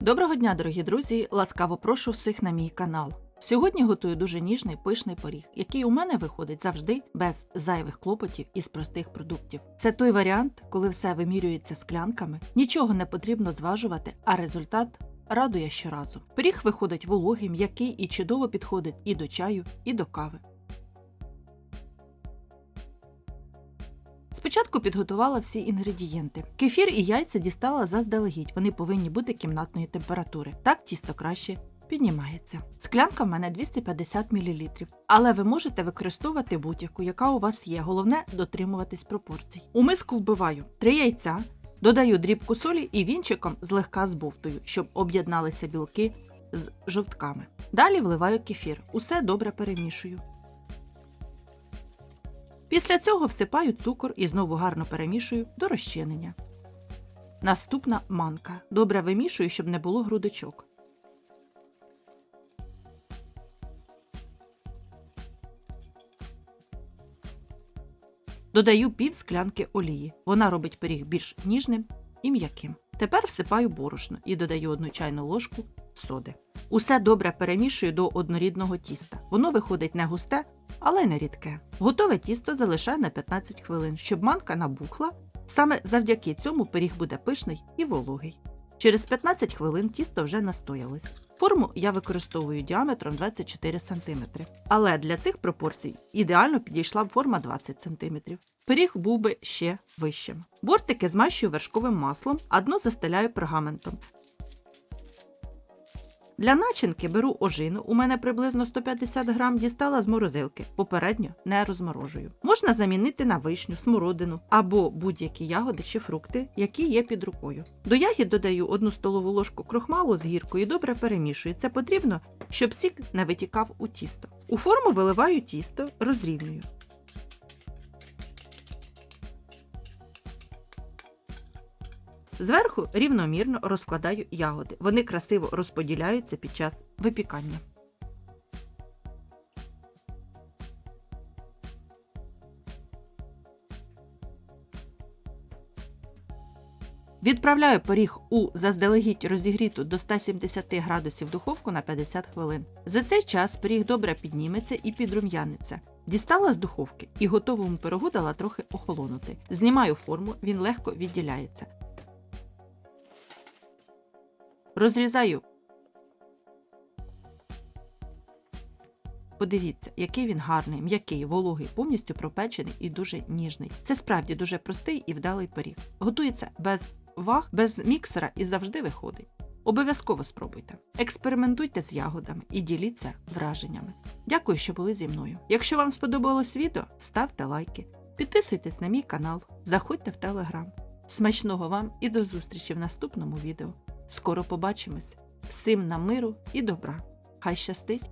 Доброго дня, дорогі друзі! Ласкаво прошу всіх на мій канал. Сьогодні готую дуже ніжний пишний поріг, який у мене виходить завжди без зайвих клопотів із простих продуктів. Це той варіант, коли все вимірюється склянками, нічого не потрібно зважувати, а результат радує щоразу. Пиріг виходить вологий, м'який і чудово підходить і до чаю, і до кави. Спочатку підготувала всі інгредієнти. Кефір і яйця дістала заздалегідь, вони повинні бути кімнатної температури. Так тісто краще піднімається. Склянка в мене 250 мл, але ви можете використовувати будь-яку, яка у вас є. Головне дотримуватись пропорцій. У миску вбиваю 3 яйця, додаю дрібку солі і вінчиком злегка збовтую, щоб об'єдналися білки з жовтками. Далі вливаю кефір. Усе добре перемішую. Після цього всипаю цукор і знову гарно перемішую до розчинення. Наступна манка. Добре вимішую, щоб не було грудочок. Додаю пів склянки олії. Вона робить пиріг більш ніжним і м'яким. Тепер всипаю борошно і додаю одну чайну ложку соди. Усе добре перемішую до однорідного тіста. Воно виходить не густе, але не рідке. Готове тісто залишаю на 15 хвилин, щоб манка набухла. Саме завдяки цьому пиріг буде пишний і вологий. Через 15 хвилин тісто вже настоялось. Форму я використовую діаметром 24 см. Але для цих пропорцій ідеально підійшла б форма 20 см. Пиріг був би ще вищим. Бортики змащую вершковим маслом, а дно застеляю пергаментом. Для начинки беру ожину, у мене приблизно 150 грам, дістала з морозилки, попередньо не розморожую. Можна замінити на вишню, смородину або будь-які ягоди чи фрукти, які є під рукою. До ягід додаю 1 столову ложку крохмалу з гіркою і добре перемішую. Це потрібно, щоб сік не витікав у тісто. У форму виливаю тісто, розрівнюю. Зверху рівномірно розкладаю ягоди. Вони красиво розподіляються під час випікання. Відправляю пиріг у заздалегідь розігріту до 170 градусів духовку на 50 хвилин. За цей час пиріг добре підніметься і підрум'яниться. Дістала з духовки і готовому пирогу дала трохи охолонути. Знімаю форму, він легко відділяється. Розрізаю. Подивіться, який він гарний, м'який, вологий, повністю пропечений і дуже ніжний. Це справді дуже простий і вдалий пиріг. Готується без ваг, без міксера і завжди виходить. Обов'язково спробуйте. Експериментуйте з ягодами і діліться враженнями. Дякую, що були зі мною. Якщо вам сподобалось відео, ставте лайки, підписуйтесь на мій канал, заходьте в телеграм. Смачного вам і до зустрічі в наступному відео. Скоро побачимось. Всім на миру і добра. Хай щастить!